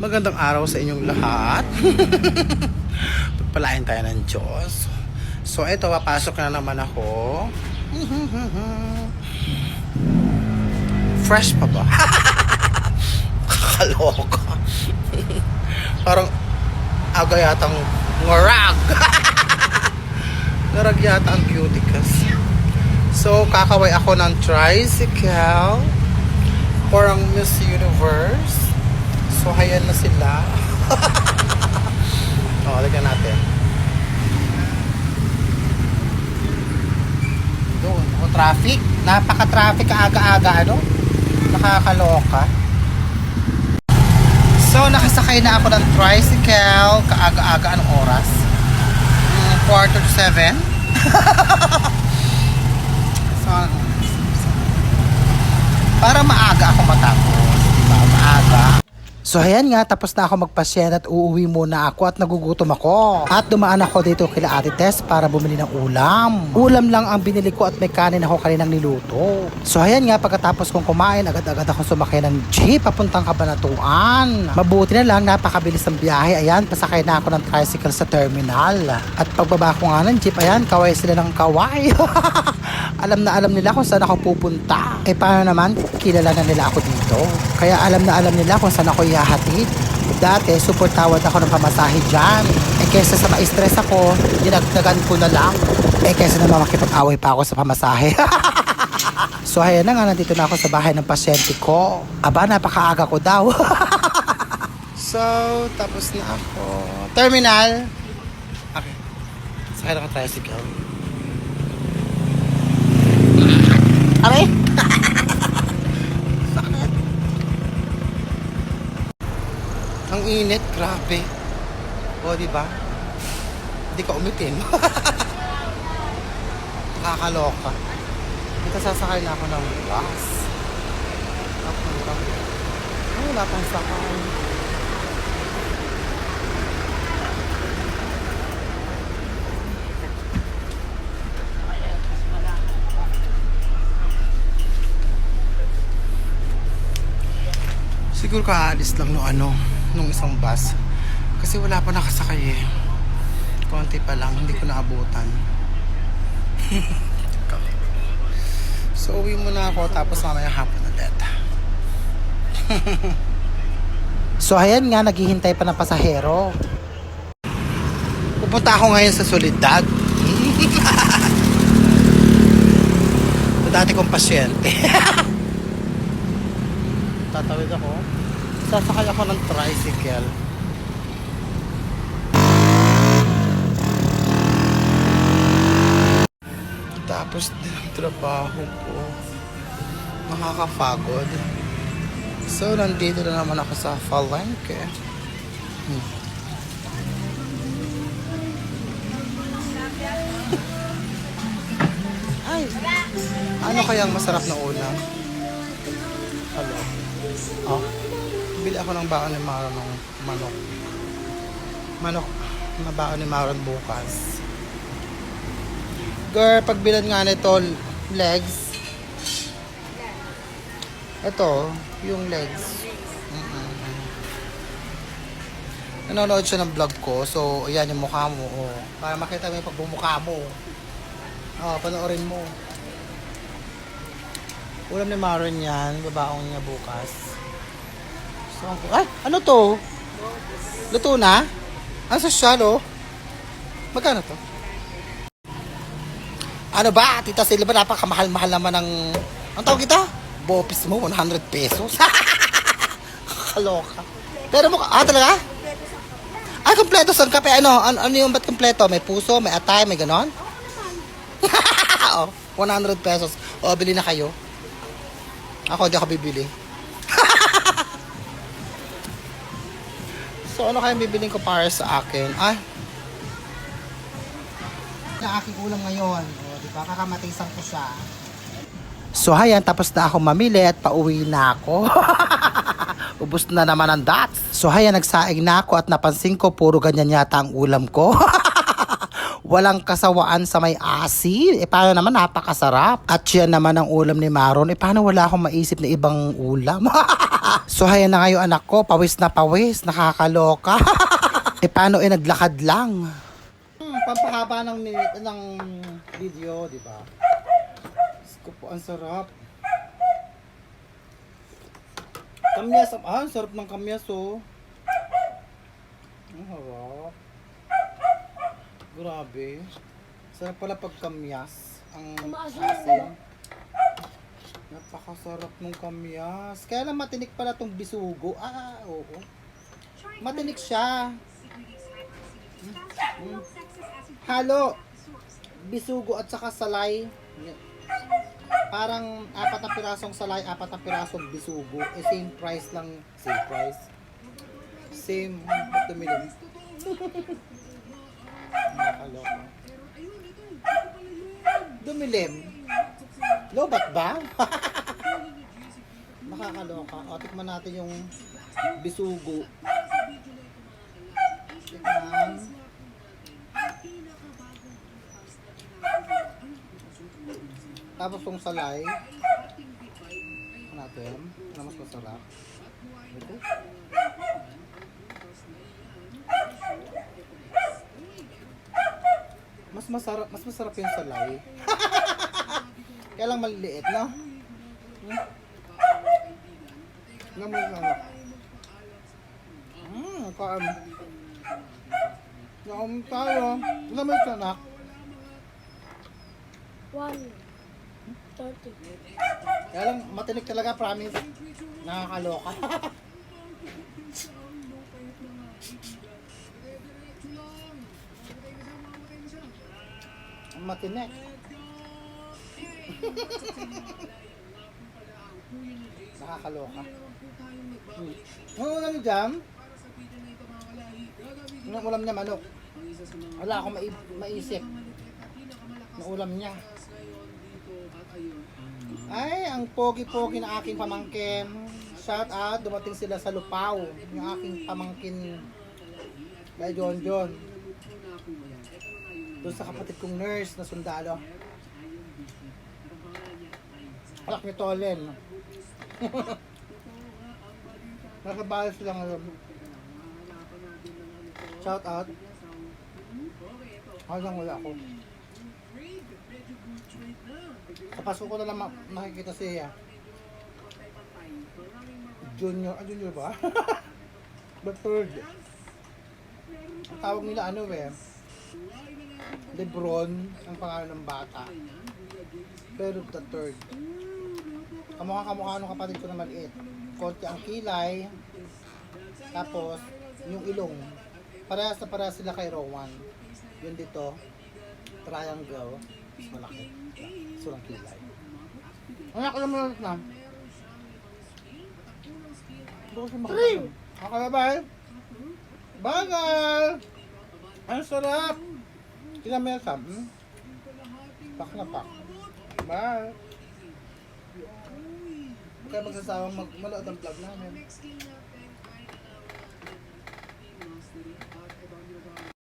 Magandang araw sa inyong lahat. Pagpalain tayo ng Diyos. So, eto, papasok na naman ako. Fresh pa ba? Kakaloka. Parang aga yatang ngarag. ngarag yata ang cuticles. So, kakaway ako ng tricycle. Parang Miss Universe. So, hayan na sila. o, lagyan natin. Doon, o traffic. Napaka-traffic aga-aga, ano? Nakakaloka. So, nakasakay na ako ng tricycle. Kaaga-aga, anong oras? Mm, quarter to seven. so, para maaga ako matapos. Diba? Maaga. So ayan nga, tapos na ako magpasyen at uuwi muna ako at nagugutom ako. At dumaan ako dito kila Ate Tess para bumili ng ulam. Ulam lang ang binili ko at may kanin ako kaninang niluto. So ayan nga, pagkatapos kong kumain, agad-agad akong sumakay ng jeep papuntang Kabanatuan. Mabuti na lang, napakabilis ng biyahe. Ayan, pasakay na ako ng tricycle sa terminal. At pagbaba ko nga ng jeep, ayan, kaway sila ng kaway. alam na alam nila kung saan ako pupunta. Eh paano naman, kilala na nila ako dito. Kaya alam na alam nila kung saan ako ihahatid. Dati, super tawad ako ng pamasahe dyan. Eh kesa sa ma-stress ako, dinagdagan ko na lang. Eh kesa naman makipag-away pa ako sa pamasahe. so ayan na nga, nandito na ako sa bahay ng pasyente ko. Aba, napakaaga ko daw. so, tapos na ako. Terminal. Okay. Sakay na ka tricycle. Init, grabe. O, di ba? Hindi ka umitim. Nakakaloka. Dito sasakay na ako ng bus. Papunta. Ay, wala pang sakay. Siguro kaalis lang no ano, nung isang bus. Kasi wala pa nakasakay eh. Konti pa lang, hindi ko naabutan. so uwi muna ako tapos mamaya hapon ulit. so ayan nga, naghihintay pa ng pasahero. Pupunta ako ngayon sa Solidad. Dati kong pasyente. tatawid ako. Sasakay ako ng tricycle. Tapos ang trabaho ko. Nakakapagod. So, nandito na naman ako sa Falengke. Hmm. Ay, ano kayang masarap na ulam? Hello. Oh. Bili ako ng baon ni Mara ng manok. Manok na baon ni Mara bukas. Girl, pagbilan nga nito, legs. Ito, yung legs. Mm-mm. Nanonood siya ng vlog ko. So, ayan yung mukha mo. Oh. Para makita mo yung pagbumukha mo. Oh, panoorin mo. Ulam ni Maron yan. Babaong niya bukas. So, ang- ay, ano to? Luto na? Ang sosyal, oh. Magkano to? Ano ba? Tita Silva, napakamahal-mahal naman ng... Ang tawag kita? Bopis mo, 100 pesos. Kaloka. Pero mo, ah, talaga? Ay, kompleto sa kape. Ano, ano, ano yung ba't kompleto? May puso, may atay, may ganon? oh, 100 pesos. O, bili na kayo. Ako, di ako bibili. So, ano kayang bibiling ko para sa akin? Ay, na aking ulam ngayon. O, di ba? Kakamatisan ko siya. So, hayan, tapos na ako mamili at pauwi na ako. Ubus na naman ang dots. So, hayan, nagsaing na ako at napansin ko, puro ganyan yata ang ulam ko. Walang kasawaan sa may asin. E paano naman napakasarap. At yan naman ang ulam ni Maron. E paano wala akong maisip na ibang ulam. so hayan na ngayon anak ko, pawis na pawis, nakakaloka. e paano eh naglakad lang? Hmm, pampahaba ng minute ng video, di ba? Ko po, ang sarap. Kamyas, ah, ang sarap ng kamyas, oh. Ang harap. Grabe. Sarap pala pag kamyas. Ang asin. Napakasarap ng kamyas. Kaya lang matinik pala tong bisugo. Ah, oo. Matinik siya. Mm, mm. Halo. Bisugo at saka salay. Parang apat na pirasong salay, apat na pirasong bisugo. Eh, same price lang. Same price. Same. Ba't tumilim? Nakakaloka. Dumilim. Lobat ba? Nakakaloka. O, tikman natin yung bisugo. Tikman. Tapos yung salay. Tikman natin. Ano mas masarap? Ito. Mas masarap, mas masarap yung salay. Kaya lang maliliit, no? Hmm? Naman na nga. Hmm, kaan. Naam tayo. Naman sa anak. One. Thirty. Kaya lang matinik talaga, promise. Nakakaloka. Matinik. Nakakaloka. Hmm. Ano ulam niyo dyan? Ano ulam niya, manok? Wala akong mai- maisip. Na ulam niya. Ay, ang pogi-pogi na aking pamangkin. Shout out, dumating sila sa Lupaw. Yung aking pamangkin kay John John. Doon sa kapatid kong nurse na sundalo. Alak ni Tolen. Nasa bahay sila ngayon. Shout out. Hanggang wala ako. Kapasok ko na lang ma- makikita siya. Junior, ah, junior ba? The third. Ang tawag nila ano eh. Lebron, ang pangalan ng bata. Pero the third. Kamukha kamukha nung kapatid ko na maliit. Konti ang kilay. Tapos, yung ilong. Parehas na parehas sila kay Rowan. Yun dito, triangle. Mas malaki. Sulang kilay. Anak, alam mo na. Bukas yung makakasama. Okay, bye. Bagal! Ang sarap! Kinamesa. Hmm? Pak na pak. Bye! Kaya magsasawang mag manood ang vlog namin.